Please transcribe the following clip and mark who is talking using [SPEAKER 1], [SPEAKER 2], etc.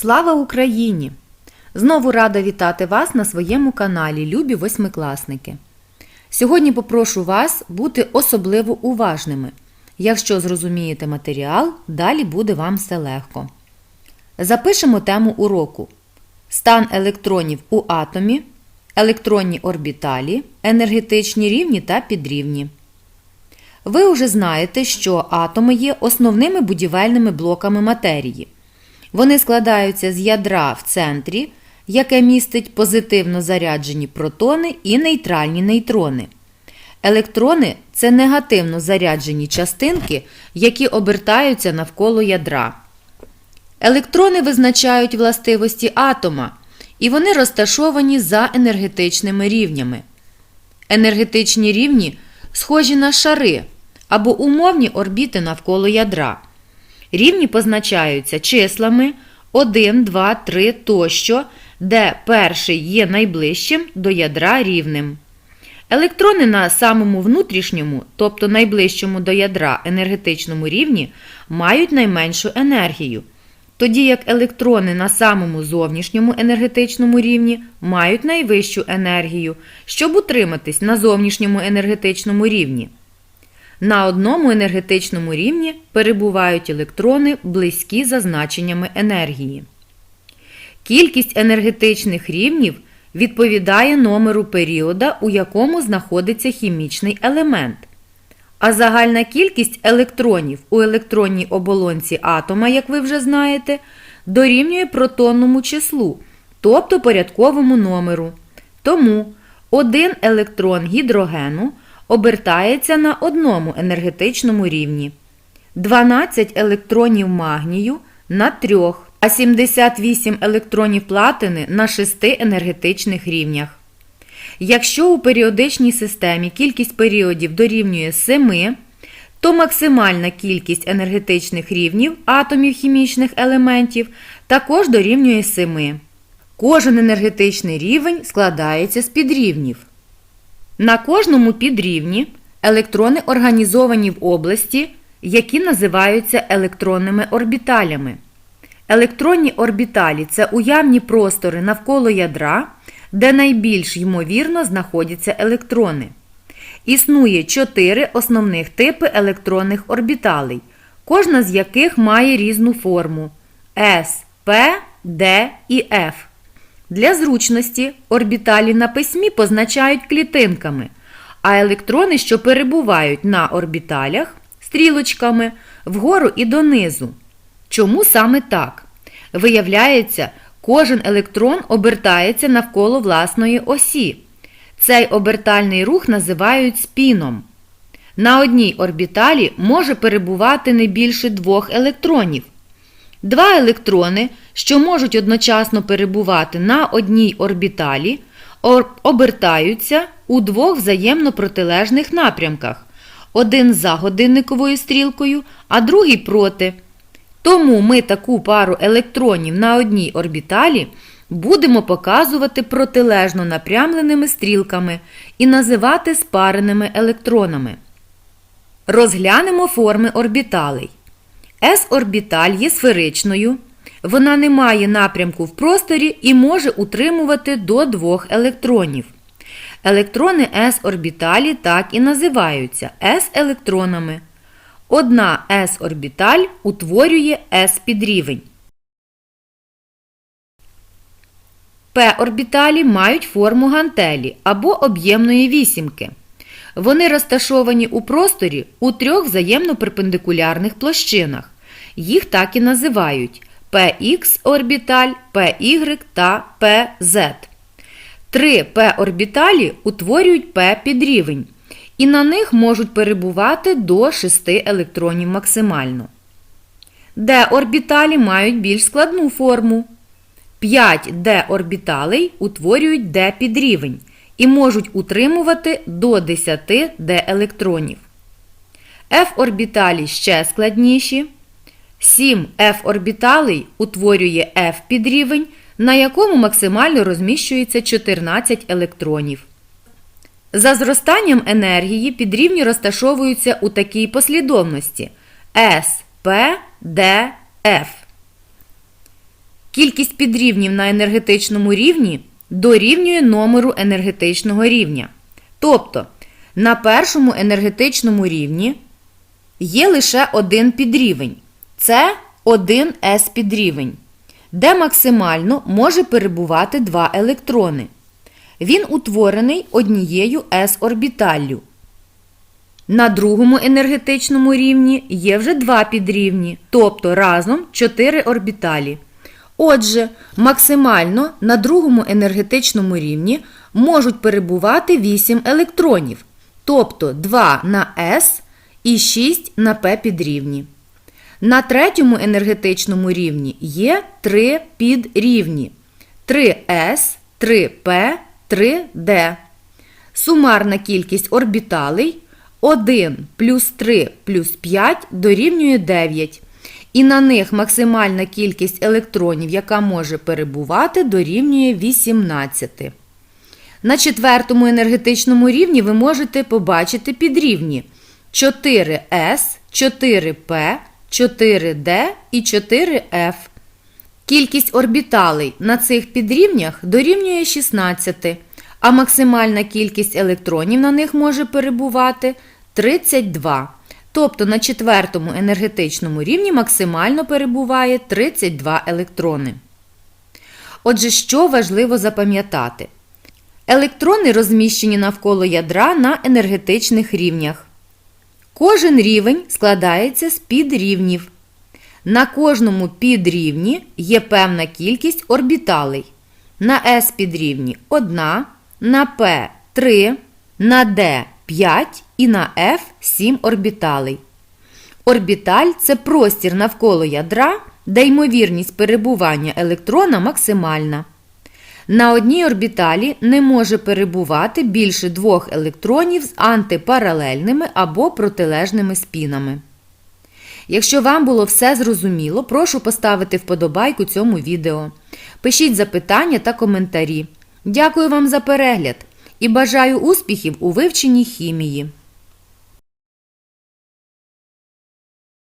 [SPEAKER 1] Слава Україні! Знову рада вітати вас на своєму каналі, любі восьмикласники. Сьогодні попрошу вас бути особливо уважними. Якщо зрозумієте матеріал, далі буде вам все легко. Запишемо тему уроку: Стан електронів у атомі, електронні орбіталі, енергетичні рівні та підрівні. Ви вже знаєте, що атоми є основними будівельними блоками матерії. Вони складаються з ядра в центрі, яке містить позитивно заряджені протони і нейтральні нейтрони. Електрони це негативно заряджені частинки, які обертаються навколо ядра. Електрони визначають властивості атома, і вони розташовані за енергетичними рівнями. Енергетичні рівні схожі на шари або умовні орбіти навколо ядра. Рівні позначаються числами 1, 2, 3 тощо, де перший є найближчим до ядра рівнем. Електрони на самому внутрішньому, тобто найближчому до ядра енергетичному рівні, мають найменшу енергію, тоді як електрони на самому зовнішньому енергетичному рівні мають найвищу енергію, щоб утриматись на зовнішньому енергетичному рівні. На одному енергетичному рівні перебувають електрони, близькі за значеннями енергії. Кількість енергетичних рівнів відповідає номеру періода, у якому знаходиться хімічний елемент. А загальна кількість електронів у електронній оболонці атома, як ви вже знаєте, дорівнює протонному числу, тобто порядковому номеру. Тому один електрон гідрогену обертається на одному енергетичному рівні, 12 електронів магнію на трьох, а 78 електронів платини на 6 енергетичних рівнях. Якщо у періодичній системі кількість періодів дорівнює 7, то максимальна кількість енергетичних рівнів атомів хімічних елементів також дорівнює 7. Кожен енергетичний рівень складається з підрівнів. На кожному підрівні електрони організовані в області, які називаються електронними орбіталями. Електронні орбіталі це уявні простори навколо ядра, де найбільш ймовірно знаходяться електрони. Існує чотири основних типи електронних орбіталей, кожна з яких має різну форму S, P, D і F. Для зручності орбіталі на письмі позначають клітинками, а електрони, що перебувають на орбіталях, стрілочками вгору і донизу. Чому саме так? Виявляється, кожен електрон обертається навколо власної осі. Цей обертальний рух називають спіном. На одній орбіталі може перебувати не більше двох електронів. Два електрони, що можуть одночасно перебувати на одній орбіталі, обертаються у двох взаємно протилежних напрямках. Один за годинниковою стрілкою, а другий проти. Тому ми таку пару електронів на одній орбіталі будемо показувати протилежно напрямленими стрілками і називати спареними електронами. Розглянемо форми орбіталей. S-орбіталь є сферичною. Вона не має напрямку в просторі і може утримувати до двох електронів. Електрони S-орбіталі так і називаються S-електронами. Одна S-орбіталь утворює S-підрівень. P-орбіталі мають форму гантелі або об'ємної вісімки. Вони розташовані у просторі у трьох взаємно перпендикулярних площинах. Їх так і називають px орбіталь, py та pz. Три p-орбіталі утворюють p-підрівень, і на них можуть перебувати до 6 електронів максимально. d-орбіталі мають більш складну форму. 5 d-орбіталей утворюють d-підрівень і можуть утримувати до 10 d-електронів. F-орбіталі ще складніші. 7 F-орбіталей утворює F-підрівень, на якому максимально розміщується 14 електронів. За зростанням енергії підрівні розташовуються у такій послідовності S, P, D, F. Кількість підрівнів на енергетичному рівні дорівнює номеру енергетичного рівня. Тобто на першому енергетичному рівні є лише один підрівень. Це 1 s підрівень, де максимально може перебувати два електрони. Він утворений однією s орбіталлю. На другому енергетичному рівні є вже два підрівні, тобто разом 4 орбіталі. Отже, максимально на другому енергетичному рівні можуть перебувати 8 електронів, тобто 2 на s і 6 на p підрівні. На третьому енергетичному рівні є 3 підрівні 3s, 3p, 3d. Сумарна кількість орбіталей 1 плюс 3 плюс 5 дорівнює 9. І на них максимальна кількість електронів, яка може перебувати, дорівнює 18. На четвертому енергетичному рівні ви можете побачити підрівні 4s, 4p, 4d і 4f. Кількість орбіталей на цих підрівнях дорівнює 16, а максимальна кількість електронів на них може перебувати 32. Тобто на четвертому енергетичному рівні максимально перебуває 32 електрони. Отже, що важливо запам'ятати? Електрони розміщені навколо ядра на енергетичних рівнях. Кожен рівень складається з підрівнів. На кожному підрівні є певна кількість орбіталей. На S підрівні 1, на P 3, на D 5 і на F 7 орбіталей. Орбіталь це простір навколо ядра, де ймовірність перебування електрона максимальна. На одній орбіталі не може перебувати більше двох електронів з антипаралельними або протилежними спінами. Якщо вам було все зрозуміло, прошу поставити вподобайку цьому відео. Пишіть запитання та коментарі. Дякую вам за перегляд і бажаю успіхів у вивченні хімії.